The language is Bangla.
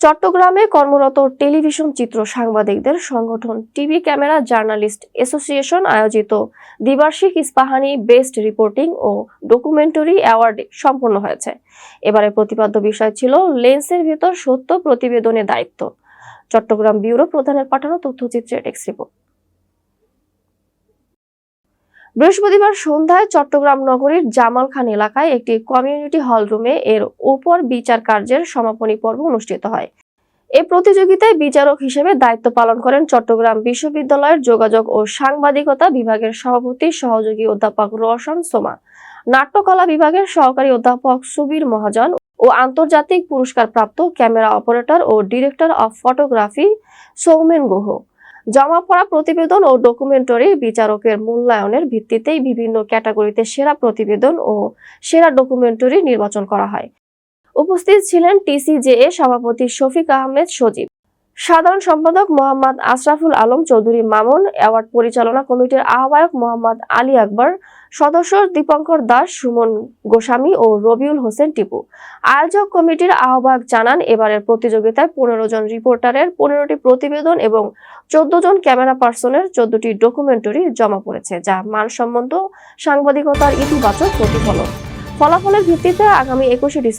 চট্টগ্রামে কর্মরত টেলিভিশন চিত্র সাংবাদিকদের সংগঠন টিভি ক্যামেরা জার্নালিস্ট অ্যাসোসিয়েশন আয়োজিত দ্বিবার্ষিক ইস্পাহানি বেস্ট রিপোর্টিং ও ডকুমেন্টারি অ্যাওয়ার্ড সম্পন্ন হয়েছে। এবারে প্রতিপাদ্য বিষয় ছিল লেন্সের ভিতর সত্য প্রতিবেদনে দায়িত্ব। চট্টগ্রাম ব্যুরো প্রধানের পাঠানো তথ্যচিত্রের টেক্স রিপোর্ট। বৃহস্পতিবার সন্ধ্যায় চট্টগ্রাম নগরীর জামাল খান এলাকায় একটি কমিউনিটি হল রুমে এর উপর বিচার কার্যের সমাপনী পর্ব অনুষ্ঠিত হয়। এই প্রতিযোগিতায় বিচারক হিসেবে দায়িত্ব পালন করেন চট্টগ্রাম বিশ্ববিদ্যালয়ের যোগাযোগ ও সাংবাদিকতা বিভাগের সভাপতি, সহযোগী অধ্যাপক রোশন সোমা, নাট্যকলা বিভাগের সহকারী অধ্যাপক সুবীর মহাজন ও আন্তর্জাতিক পুরস্কারপ্রাপ্ত camera operator O director of photography Soumen Guha. জমা পড়া প্রতিবেদন ও ডকুমেন্টারি বিচারকের মূল্যায়নের ভিত্তিতেই বিভিন্ন ক্যাটাগরিতে সেরা প্রতিবেদন ও সেরা ডকুমেন্টারি নির্বাচন করা হয়। উপস্থিত ছিলেন টিসিজেএ সভাপতি শফিক আহমেদ সজীব। সাধারণ সম্পাদক মোহাম্মদ আশরাফুল আলম চৌধুরী মামুন অ্যাওয়ার্ড পরিচালনা কমিটির আহ্বায়ক মোহাম্মদ আলী আকবর, সদস্য দীপঙ্কর দাস, সুমন গোস্বামী ও রবিউল হোসেন টিপু। আয়োজক কমিটির আহ্বায়ক জানান, এবারের প্রতিযোগিতায় পনেরো জন রিপোর্টারের পনেরোটি প্রতিবেদন এবং চোদ্দ জন ক্যামেরা পার্সনের চোদ্দটি ডকুমেন্টারি জমা পড়েছে, যা মানসম্মত সাংবাদিকতার ইতিবাচক প্রতিফলন। ফলাফলের ভিত্তিতে আগামী একুশে ডিসেম্বর